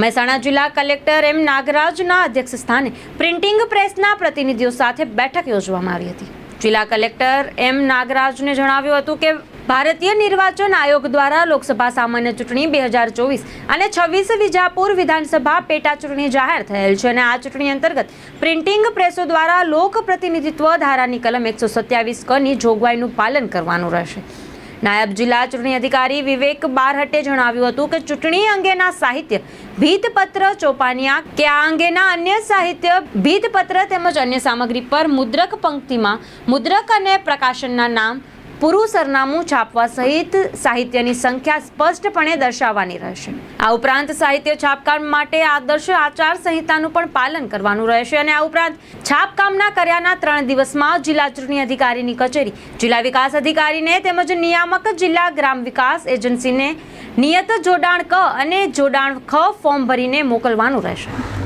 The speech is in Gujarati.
મહેસાણા જિલ્લા કલેક્ટર એમ નાગરાજના અધ્યક્ષ સ્થાને પ્રિન્ટિંગ પ્રેસના પ્રતિનિધિઓ સાથે બેઠક યોજવામાં આવી હતી. જિલ્લા કલેક્ટર એમ નાગરાજને જણાવ્યું હતું કે, ભારતીય નિર્વાચન આયોગ દ્વારા લોકસભા સામાન્ય ચૂંટણી બે હજાર ચોવીસ અને છવ્વીસ વિજાપુર વિધાનસભા પેટા ચૂંટણી જાહેર થયેલ છે અને આ ચૂંટણી અંતર્ગત પ્રિન્ટિંગ પ્રેસો દ્વારા લોક પ્રતિનિધિત્વ ધારાની કલમ એકસો સત્યાવીસ કની જોગવાઈનું પાલન કરવાનું રહેશે. નાયબ જિલ્લા ચૂંટણી અધિકારી વિવેક બારહટે જણાવ્યું હતું કે ચૂંટણી અંગેના સાહિત્ય ભીતપત્ર ચોપાનિયા કે આ અંગેના અન્ય સાહિત્ય ભીતપત્ર તેમજ અન્ય સામગ્રી પર મુદ્રક પંક્તિમાં મુદ્રક અને પ્રકાશનના નામ પૂરું સરનામું છાપવા સહિત સાહિત્યની સંખ્યા સ્પષ્ટપણે દર્શાવવાની રહેશે. આ ઉપરાંત સાહિત્ય છાપકામ માટે આદર્શ આચાર સંહિતાનું પણ પાલન કરવાનું રહેશે અને આ ઉપરાંત છાપકામના કર્યાના ત્રણ દિવસમાં જિલ્લા ચૂંટણી અધિકારીની કચેરી, જિલ્લા વિકાસ અધિકારીને તેમજ નિયામક જિલ્લા ગ્રામ વિકાસ એજન્સીને નિયત જોડાણ ક અને જોડાણ ખ ફોર્મ ભરીને મોકલવાનું રહેશે.